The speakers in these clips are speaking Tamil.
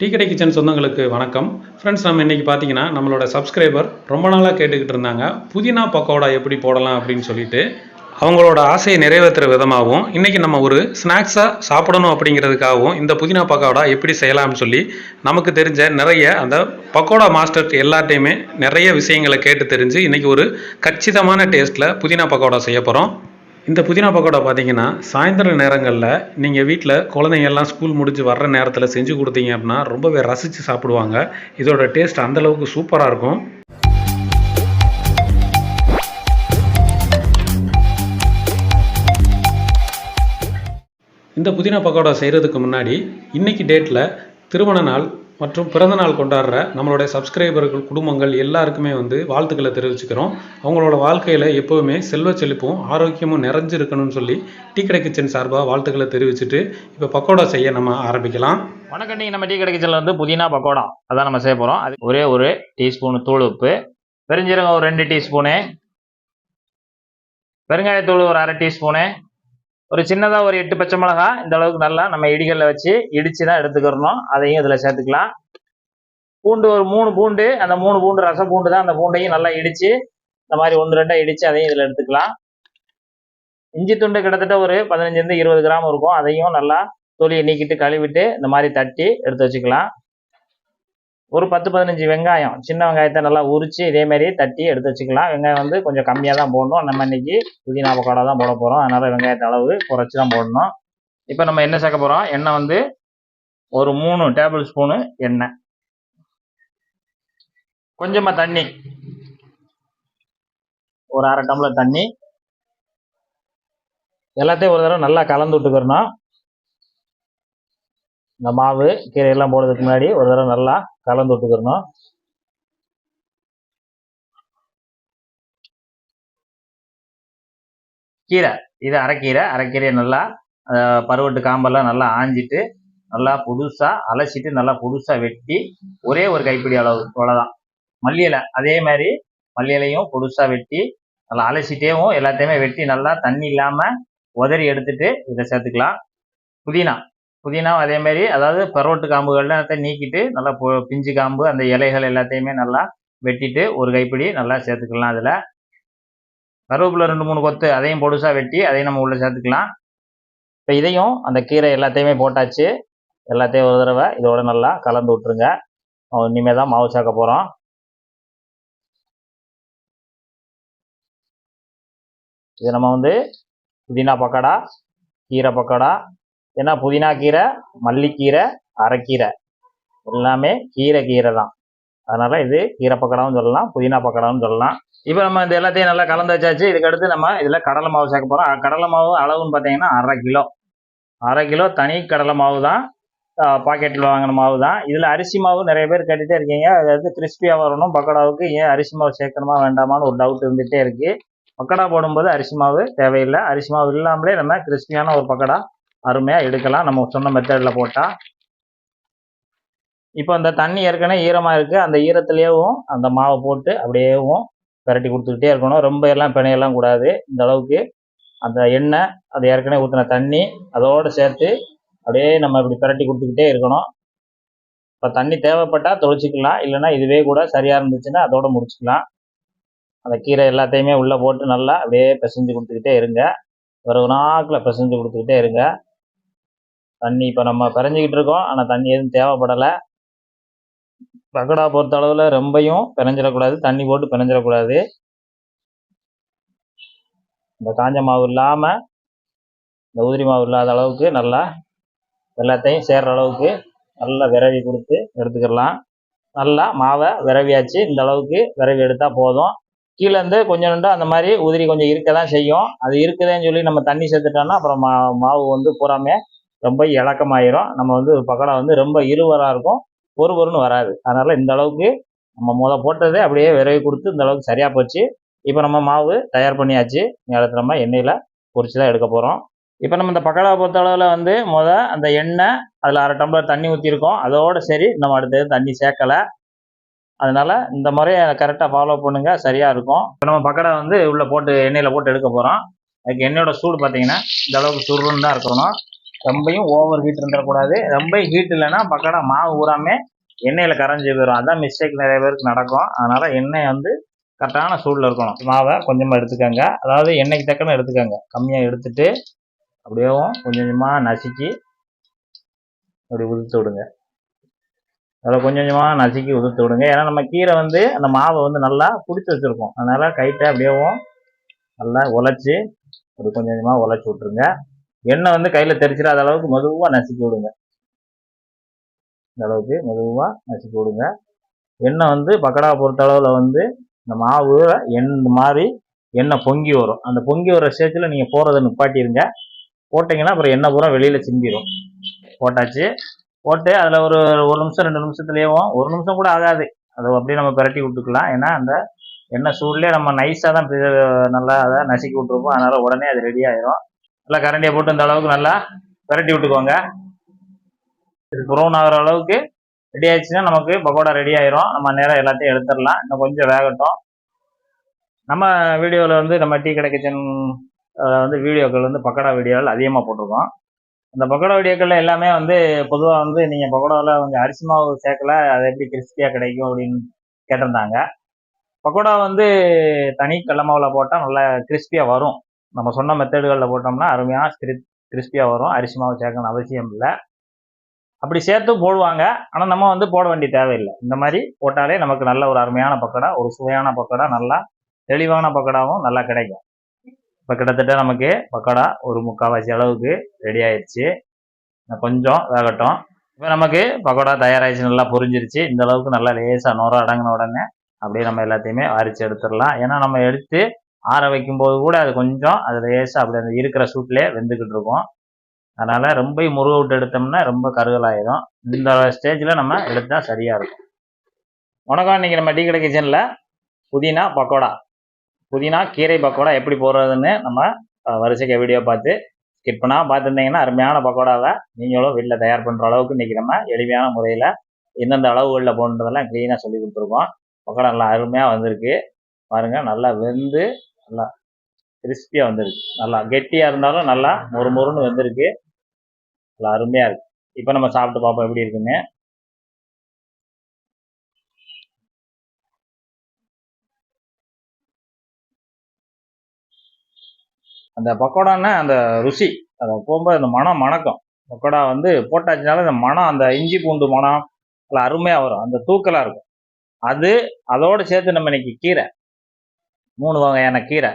டீ கடை கிச்சன் சொந்தங்களுக்கு வணக்கம். ஃப்ரெண்ட்ஸ் நம்ம இன்றைக்கி பார்த்தீங்கன்னா நம்மளோட சப்ஸ்கிரைபர் ரொம்ப நாளாக கேட்டுக்கிட்டு இருந்தாங்க. புதினா பக்கோடா எப்படி போடலாம் அப்படின்னு சொல்லிட்டு அவங்களோட ஆசையை நிறைவேற்றுற விதமாகவும் இன்றைக்கி நம்ம ஒரு ஸ்நாக்ஸாக சாப்பிடணும் அப்படிங்கிறதுக்காகவும் இந்த புதினா பக்கோடா எப்படி செய்யலாம்னு சொல்லி நமக்கு தெரிஞ்ச நிறைய அந்த பக்கோடா மாஸ்டர் எல்லார்ட்டையுமே நிறைய விஷயங்களை கேட்டு தெரிஞ்சு இன்றைக்கி ஒரு கச்சிதமான டேஸ்ட்டில் புதினா பக்கோடா செய்ய போகிறோம் இந்த புதினா பக்கோடா பார்த்தீங்கன்னா சாயந்தர நேரங்களில் நீங்கள் வீட்டில் குழந்தைங்கள்லாம் ஸ்கூல் முடிஞ்சு வர்ற நேரத்தில் செஞ்சு கொடுத்தீங்க அப்படின்னா ரொம்பவே ரசித்து சாப்பிடுவாங்க. இதோட டேஸ்ட் அந்தளவுக்கு சூப்பராக இருக்கும். இந்த புதினா பக்கோடா செய்கிறதுக்கு முன்னாடி இன்னைக்கு டேட்டில் திருமண நாள் மற்றும் பிறந்தநாள் கொண்டாடுற நம்மளுடைய சப்ஸ்கிரைபர்கள் குடும்பங்கள் எல்லாருக்குமே வந்து வாழ்த்துக்களை தெரிவிச்சுக்கிறோம். அவங்களோட வாழ்க்கையில் எப்போவுமே செல்வ செழிப்பும் ஆரோக்கியமும் நிறைஞ்சிருக்கணும்னு சொல்லி டீ கடை கிச்சன் சார்பாக வாழ்த்துக்களை தெரிவிச்சுட்டு இப்போ பக்கோடா செய்ய நம்ம ஆரம்பிக்கலாம். வணக்கம் நம்ம டீ கடை கிச்சனில் வந்து புதினா பக்கோடா. அதான் நம்ம செய்ய போகிறோம் அது ஒரே ஒரு டீஸ்பூன் தூள் உப்பு. பெருஞ்சீரகம் ஒரு ரெண்டு டீஸ்பூனு. பெருங்காயத்தூள் ஒரு அரை டீஸ்பூனு. ஒரு சின்னதாக ஒரு எட்டு பச்சை மிளகா இந்த அளவுக்கு நல்லா நம்ம இடிகளில் வச்சு இடித்து தான் எடுத்துக்கிறணும். அதையும் இதில் சேர்த்துக்கலாம். பூண்டு ஒரு மூணு பூண்டு அந்த மூணு பூண்டு ரச பூண்டு தான் அந்த பூண்டையும் நல்லா இடித்து இந்த மாதிரி ஒன்று ரெண்டாக இடித்து அதையும் இதில் எடுத்துக்கலாம். இஞ்சி துண்டு கிட்டத்தட்ட ஒரு பதினஞ்சுலேருந்து இருபது கிராம் இருக்கும். அதையும் நல்லா தொலியை நீக்கிட்டு கழுவிட்டு இந்த மாதிரி தட்டி எடுத்து வச்சுக்கலாம். ஒரு பத்து பதினஞ்சு வெங்காயம் சின்ன வெங்காயத்தை நல்லா உரித்து இதே மாதிரி தட்டி எடுத்து வச்சுக்கலாம். வெங்காயம் வந்து கொஞ்சம் கம்மியாக தான் போடணும். நம்ம இன்னைக்கு புதினா பக்கோடா தான் போட போகிறோம் அதனால் வெங்காயத்தை அளவு குறைச்சி தான் போடணும். இப்போ நம்ம என்ன சேர்க்க போகிறோம் எண்ணெய் வந்து ஒரு மூணு டேபிள் ஸ்பூனு எண்ணெய். கொஞ்சமாக தண்ணி. ஒரு அரை டம்ளர் தண்ணி. எல்லாத்தையும் ஒரு தடவை நல்லா கலந்து விட்டுக்கிறணும் இந்த மாவு கீரையெல்லாம் போடுறதுக்கு முன்னாடி ஒரு தடவை நல்லா கலந்து விட்டுக்கிறணும் கீரை. இது அரைக்கீரை. அரைக்கீரையை நல்லா பருவட்டு காம்பெல்லாம் நல்லா ஆஞ்சிட்டு நல்லா புதுசாக அலசிட்டு நல்லா புதுசாக வெட்டி ஒரே ஒரு கைப்பிடி அளவு அவ்வளோதான் மல்லி இலை. அதே மாதிரி மல்லி இலையும் புதுசாக வெட்டி நல்லா அலசிட்டேவும் எல்லாத்தையுமே வெட்டி நல்லா தண்ணி இல்லாமல் உதறி எடுத்துட்டு இதை சேர்த்துக்கலாம். புதினா. புதினாவும் அதே மாதிரி அதாவது பரோட்டு காம்புகள் எல்லாத்தையும் நீக்கிட்டு நல்லா பிஞ்சு காம்பு அந்த இலைகள் எல்லாத்தையுமே நல்லா வெட்டிட்டு ஒரு கைப்பிடி நல்லா சேர்த்துக்கலாம் அதில். கருவேப்பிலை ரெண்டு மூணு கொத்து அதையும் பொடுசாக வெட்டி அதையும் நம்ம உள்ளே சேர்த்துக்கலாம். இப்போ இதையும் அந்த கீரை எல்லாத்தையுமே போட்டாச்சு. எல்லாத்தையும் ஒரு தடவை இதோட நல்லா கலந்து விட்டுருங்க. இனிமேல் தான் மாவு சேர்க்க போகிறோம் இது நம்ம வந்து புதினா பக்கோடா கீரை பக்கோடா ஏன்னா புதினா கீரை மல்லிக்கீரை அரைக்கீரை. எல்லாமே கீரை கீரை தான். அதனால் இது கீரை பக்கடாவும் சொல்லலாம் புதினா பக்கோடாவும் சொல்லலாம். இப்போ நம்ம இந்த எல்லாத்தையும் நல்லா கலந்து வச்சாச்சு. இதுக்கடுத்து நம்ம இதில் கடலை மாவு சேர்க்க போகிறோம் கடலை மாவு அளவுன்னு பார்த்தீங்கன்னா அரை கிலோ. அரை கிலோ தனி கடலை மாவு தான். பாக்கெட்டில் வாங்கின மாவு தான். இதில் அரிசி மாவு நிறைய பேர் கேட்டுகிட்டே இருக்கீங்க. அதாவது கிறிஸ்பியாக வரணும். பக்கோடாவுக்கு ஏன் அரிசி மாவு சேர்க்கணுமா வேண்டாமான்னு ஒரு டவுட் இருந்துகிட்டே இருக்குது பக்கோடா போடும்போது அரிசி மாவு தேவையில்லை. அரிசி மாவு இல்லாமலே நம்ம கிறிஸ்பியான ஒரு பக்கோடா அருமையாக எடுக்கலாம். நம்ம சொன்ன மெத்தடில் போட்டால் இப்போ அந்த தண்ணி ஏற்கனவே ஈரமாக இருக்குது அந்த ஈரத்துலேயும் அந்த மாவை போட்டு அப்படியேவும் பிரட்டி கொடுத்துக்கிட்டே இருக்கணும். ரொம்ப எல்லாம் பிணையெல்லாம் கூடாது. இந்த அளவுக்கு அந்த எண்ணெய் அது ஏற்கனவே ஊற்றின தண்ணி அதோடு சேர்த்து அப்படியே நம்ம இப்படி பிரட்டி கொடுத்துக்கிட்டே இருக்கணும். இப்போ தண்ணி தேவைப்பட்டால் தொளிச்சிக்கலாம். இல்லைன்னா இதுவே கூட சரியாக இருந்துச்சுன்னா அதோட முடிச்சுக்கலாம். அந்த கீரை எல்லாத்தையுமே உள்ளே போட்டு நல்லா அப்படியே பிசைஞ்சு கொடுத்துக்கிட்டே இருங்க. ஒரு நாக்கில் பிசைஞ்சு கொடுத்துக்கிட்டே இருங்க. தண்ணி இப்போ நம்ம பிறஞ்சிக்கிட்டு இருக்கோம். ஆனால் தண்ணி எதுவும் தேவைப்படலை. பக்கடா பொறுத்த அளவில் ரொம்பையும் பிணைஞ்சிடக்கூடாது தண்ணி போட்டு பிணைஞ்சிடக்கூடாது இந்த காஞ்ச மாவு இல்லாமல் இந்த உதிரி மாவு இல்லாத அளவுக்கு நல்லா எல்லாத்தையும் சேர்கிற அளவுக்கு நல்லா விரவி கொடுத்து எடுத்துக்கிடலாம் நல்லா மாவை விரவியாச்சு. இந்த அளவுக்கு விரவி எடுத்தால் போதும். கீழேருந்து கொஞ்சம் ரெண்டு அந்த மாதிரி உதிரி கொஞ்சம் இருக்க தான் செய்யும். அது இருக்குதுன்னு சொல்லி நம்ம தண்ணி சேர்த்துட்டோம்னா அப்புறம் மா மாவு வந்து பூராமே ரொம்ப இலக்கமாயிரும். நம்ம வந்து பக்கோடா வந்து ரொம்ப இருவராக இருக்கும். ஒருவருன்னு வராது. அதனால் இந்த அளவுக்கு நம்ம முத போட்டதே அப்படியே விரவி கொடுத்து இந்த அளவுக்கு சரியாக போச்சு. இப்போ நம்ம மாவு தயார் பண்ணியாச்சு. நேரத்தில் நம்ம எண்ணெயில் பொறிச்சு தான் எடுக்க போகிறோம் இப்போ நம்ம இந்த பக்கடாவை பொறுத்த அளவில் வந்து முத அந்த எண்ணெய் அதில் அரை டம்ளர் தண்ணி ஊற்றிருக்கோம் அதோட சரி நம்ம அடுத்தது தண்ணி சேர்க்கலை. அதனால் இந்த முறையை கரெக்டாக ஃபாலோ பண்ணுங்கள் சரியாக இருக்கும். இப்போ நம்ம பக்கடை வந்து உள்ளே போட்டு எண்ணெயில் போட்டு எடுக்க போகிறோம் அதுக்கு எண்ணெயோட சூடு பார்த்தீங்கன்னா இந்த அளவுக்கு சுருன்னு தான் இருக்கணும். ரொம்பையும் ஓவர் ஹீட் இருந்துடக்கூடாது. ரொம்ப ஹீட் இல்லைன்னா பக்கடா மாவு ஊறாமல் எண்ணெயில் கரைஞ்சி போயிடும் அதான் மிஸ்டேக் நிறைய பேருக்கு நடக்கும். அதனால் எண்ணெய் வந்து கரெக்டான சூடில் இருக்கணும். மாவை கொஞ்சமாக எடுத்துக்கோங்க. அதாவது எண்ணெய்க்கு தக்கன எடுத்துக்கோங்க. கம்மியாக எடுத்துட்டு அப்படியேவும் கொஞ்சம் கொஞ்சமாக நசுக்கி அப்படி உதுத்து விடுங்க. அதில் கொஞ்சம் கொஞ்சமாக நசுக்கி உதுத்து விடுங்க. ஏன்னா நம்ம கீரை வந்து அந்த மாவை வந்து நல்லா பிடிச்சி வச்சுருக்கோம். அதனால் கைட்டை அப்படியேவும் நல்லா உழைச்சி அப்படி கொஞ்சம் கொஞ்சமாக உழைச்சி விட்ருங்க எண்ணெய் வந்து கையில் தெரிச்சிடாத அளவுக்கு மெதுவாக நசுக்கி விடுங்க. இந்த அளவுக்கு மெதுவாக நசுக்கி விடுங்க. எண்ணெய் வந்து பக்கடா பொறுத்த அளவில் வந்து இந்த மாவு எண் இந்த மாதிரி எண்ணெய் பொங்கி வரும். அந்த பொங்கி வர ஸ்டேஜில் நீங்கள் போகிறத நிப்பாட்டிருங்க. போட்டிங்கன்னா அப்புறம் எண்ணெய் பூரா வெளியில் சிந்திடும் போட்டாச்சு. போட்டு அதில் ஒரு ஒரு நிமிஷம் ரெண்டு நிமிஷத்துலேயும் ஒரு நிமிஷம் கூட ஆகாது. அதை அப்படியே நம்ம பிரட்டி விட்டுக்கலாம். ஏன்னா அந்த எண்ணெய் சூட்லேயே நம்ம நைஸாக தான் நல்லா அதை நசுக்கி விட்ருப்போம் அதனால் உடனே அது ரெடி ஆயிரும். நல்லா கரண்டியை போட்டு இந்த அளவுக்கு நல்லா விரட்டி விட்டுக்கோங்க. இது ப்ரௌன் ஆகிற அளவுக்கு ரெடி ஆயிடுச்சுன்னா நமக்கு பக்கோடா ரெடி ஆயிரும். நம்ம நேரம் எல்லாத்தையும் எடுத்துடலாம். இன்னும் கொஞ்சம் வேகட்டும். நம்ம வீடியோவில் வந்து நம்ம டீ கடை கிச்சன் வந்து வீடியோக்கள் வந்து பக்கோடா வீடியோவில் அதிகமாக போட்டிருக்கோம். அந்த பக்கோடா வீடியோக்களில் எல்லாமே வந்து பொதுவாக வந்து நீங்கள் பக்கோடாவில் கொஞ்சம் அரிசி மாவு சேர்க்கல அது எப்படி கிறிஸ்பியாக கிடைக்கும் அப்படின்னு கேட்டிருந்தாங்க. பக்கோடா வந்து தனி கடல மாவில் போட்டால் நல்லா கிறிஸ்பியாக வரும். நம்ம சொன்ன மெத்தடுகளில் போட்டோம்னா அருமையாக கிரி கிறிஸ்பியாக வரும். அரிசி மாவு சேர்க்கணும் அவசியம் இல்லை. அப்படி சேர்த்து போடுவாங்க. ஆனால் நம்ம வந்து போட வேண்டிய தேவையில்லை. இந்த மாதிரி போட்டாலே நமக்கு நல்ல ஒரு அருமையான பக்கடா ஒரு சுவையான பக்கோடா நல்லா தெளிவான பக்கடாவும் நல்லா கிடைக்கும். இப்போ கிட்டத்தட்ட நமக்கு பக்கோடா ஒரு முக்கால்வாசி அளவுக்கு ரெடி ஆயிடுச்சு கொஞ்சம் வேகட்டும். இப்போ நமக்கு பக்கோடா தயாராகிடுச்சு நல்லா புரிஞ்சிருச்சு. இந்த அளவுக்கு நல்லா லேசாக நோரம் அடங்கின உடனே அப்படியே நம்ம எல்லாத்தையுமே அரிச்சு எடுத்துடலாம். ஏன்னா நம்ம எடுத்து ஆற வைக்கும்போது கூட அது கொஞ்சம் அது லேசாக அப்படி அந்த இருக்கிற சூட்லேயே வெந்துக்கிட்டு இருக்கும். அதனால் ரொம்ப முருக விட்டு எடுத்தோம்னா ரொம்ப கருகலாயிரும். இந்த ஸ்டேஜில் நம்ம எடுத்தால் சரியாக இருக்கும். வணக்கம் இன்றைக்கி நம்ம டீ கடை கிச்சனில் புதினா பக்கோடா. புதினா கீரை பக்கோடா எப்படி போடுறதுன்னு நம்ம வரிசைக்கு வீடியோ பார்த்து ஸ்கிப் பண்ணால் பார்த்துருந்தீங்கன்னா அருமையான பக்கோடாவை நீங்களும் வீட்டில் தயார் பண்ணுற அளவுக்கு இன்றைக்கி நம்ம எளிமையான முறையில் எந்தெந்த அளவுகளில் போடுறதெல்லாம் க்ளீனாக சொல்லி கொடுத்துருக்கோம். பக்கோடா நல்லா அருமையாக வந்திருக்கு. பாருங்கள் நல்லா வெந்து நல்லா கிறிஸ்பியாக வந்திருக்கு. நல்லா கெட்டியாக இருந்தாலும் நல்லா மொறு மொறுன்னு வந்திருக்கு. நல்லா அருமையாக இருக்கு. இப்போ நம்ம சாப்பிட்டு பார்ப்போம் எப்படி இருக்குன்னு. அந்த பக்கோடான்னா அந்த ருசி. அதை போகும்போது அந்த மனம் மணக்கம். பக்கோடா வந்து போட்டாச்சுனால அந்த மனம் அந்த இஞ்சி பூண்டு மனம் நல்லா அருமையாக வரும். அந்த தூக்கலாக இருக்கும். அது அதோடு சேர்த்து நம்ம இன்னைக்கு கீரை. மூணு வகையான கீரை.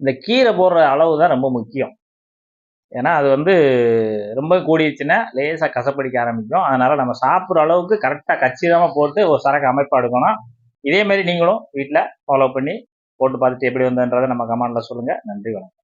இந்த கீரை போடுற அளவு தான் ரொம்ப முக்கியம். ஏன்னா அது வந்து ரொம்ப கூடிடுச்சுன்னா லேசாக கசப்படிக்க ஆரம்பிக்கும். அதனால் நம்ம சாப்பிட்ற அளவுக்கு கரெக்டாக கச்சிதமாக போட்டு ஒரு சரக்கு அமைப்பாக எடுக்கணும் இதேமாரி நீங்களும் வீட்டில் ஃபாலோ பண்ணி போட்டு பார்த்துட்டு எப்படி வந்ததுன்றதை நம்ம கமெண்டில் சொல்லுங்கள் நன்றி வணக்கம்.